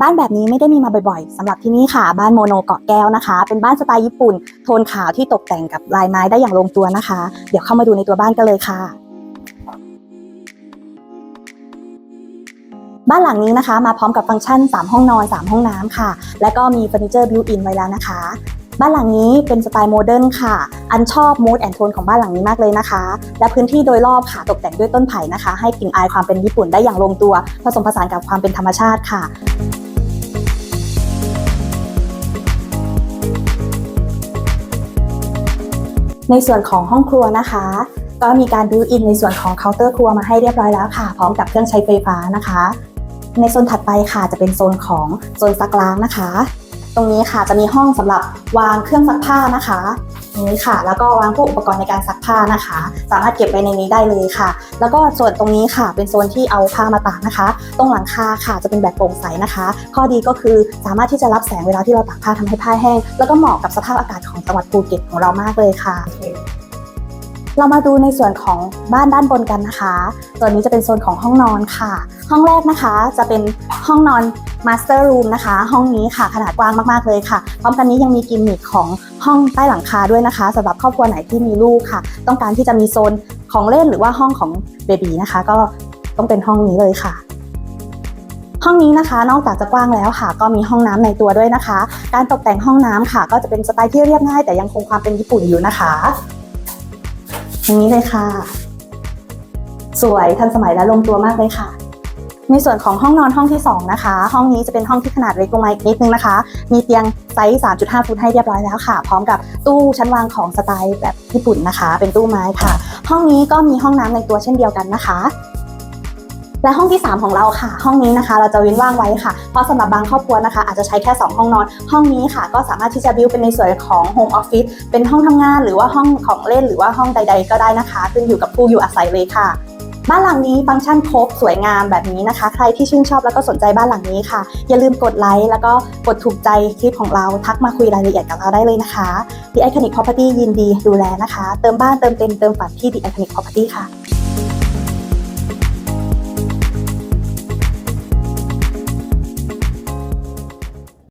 บ้านแบบนี้ไม่ได้มีมาบ่อยๆสำหรับที่นี่ค่ะ บ้านโมโนเกาะแก้วนะคะ เป็นบ้านสไตล์ญี่ปุ่น โทนขาวที่ตกแต่งกับลายไม้ได้อย่างลงตัวนะคะ เดี๋ยวเข้ามาดูในตัวบ้านกันเลยค่ะบ้านหลังนี้นะคะ มาพร้อมกับฟังก์ชัน 3 ห้องนอน 3 ห้องน้ำค่ะ และก็มีเฟอร์นิเจอร์บิวอินไว้แล้วนะคะ บ้านหลังนี้เป็นสไตล์โมเดิร์นค่ะ อันชอบมูดแอนโทนของบ้านหลังนี้มากเลยนะคะ และพื้นที่โดยรอบค่ะตกแต่งด้วยต้นไผ่นะคะ ให้กลิ่นอายความเป็นญี่ปุ่นได้อย่างลงตัว ผสมผสานกับความเป็นธรรมชาติค่ะ ในส่วนของห้องครัวนะคะ ก็มีการดูอินในส่วนของเคาน์เตอร์ครัวมาให้เรียบร้อยแล้วค่ะ พร้อมกับเครื่องใช้ไฟฟ้านะคะ ในโซนถัดไปค่ะจะเป็นโซนของโซนซักล้างนะคะ ตรงนี้ค่ะจะมีห้องสำหรับวางเครื่องซักผ้านะคะ นี้ค่ะ แล้วก็วางพวกอุปกรณ์ในการซักผ้านะคะ สามารถเก็บไว้ในนี้ได้เลยค่ะ แล้วก็ส่วนตรงนี้ค่ะ เป็นโซนที่เอาผ้ามาตากนะคะ ตรงหลังคาค่ะจะเป็นแบบโปร่งใสนะคะ ข้อดีก็คือสามารถที่จะรับแสงเวลาที่เราตากผ้าทำให้ผ้าแห้ง แล้วก็เหมาะกับสภาพอากาศของจังหวัดภูเก็ตของเรามากเลยค่ะ เรามาดูในส่วนของบ้านด้านบนกันนะคะส่วนี้จะเป็นโซนของห้องนอนค่ะ ห้องแรกนะคะจะเป็นห้องนอน Master Room นะคะ ห้องนี้ค่ะขนาดกว้างมากๆเลยค่ะพร้อมกันนี้ยังมีกิมมิคของห้องใต้หลังคาด้วยนะคะสำหรับครอบครัวไหนที่มีลูกค่ะ ต้องการที่จะมีโซนของเล่นหรือว่าห้องของเบบีนะคะ ก็ต้องเป็นห้องนี้เลยค่ะห้องนี้นะคะนอกจากจะกว้างแล้วค่ะ ก็มีห้องน้ำในตัวด้วยนะคะ การตกแต่งห้องน้ำค่ะ ก็จะเป็นสไตล์ที่เรียบง่าย แต่ยังคงความเป็นญี่ปุ่นอยู่นะคะ อย่างนี้เลยค่ะ สวยทันสมัยและลงตัวมากเลยค่ะ ในส่วนของห้องนอนห้องที่ 2 นะคะ ห้องนี้จะเป็นห้องที่ขนาดเล็กลงมาอีกนิดนึงนะคะ มีเตียงไซส์ 3.5 ฟุตให้เรียบร้อยแล้วค่ะ พร้อมกับตู้ชั้นวางของสไตล์แบบญี่ปุ่นนะคะ เป็นตู้ไม้ค่ะ ห้องนี้ก็มีห้องน้ำในตัวเช่นเดียวกันนะคะ และห้องที่ 3 ของเราค่ะ ห้องนี้นะคะ เราจะเว้นว่างไว้ค่ะ เพราะสำหรับบางครอบครัวนะคะ อาจจะใช้แค่ 2 ห้องนอน ห้องนี้ค่ะ ก็สามารถที่จะบิวเป็นในส่วนของโฮมออฟฟิศเป็นห้องทำงาน หรือว่าห้องของเล่นหรือว่าห้องใด ๆ ก็ได้นะคะ ขึ้นอยู่กับผู้อยู่อาศัยเลยค่ะ บ้านหลังนี้ฟังก์ชันครบสวยงามแบบนี้นะคะ ใครที่ชื่นชอบแล้วก็สนใจบ้านหลังนี้ค่ะ อย่าลืมกดไลค์แล้วก็กดถูกใจคลิปของเราทักมาคุยรายละเอียดกับเราได้เลยนะคะ The Iconic Property ยินดีดูแลนะคะ เติมบ้านเติมเต็มเติมฝันที่ The Iconic Property ค่ะ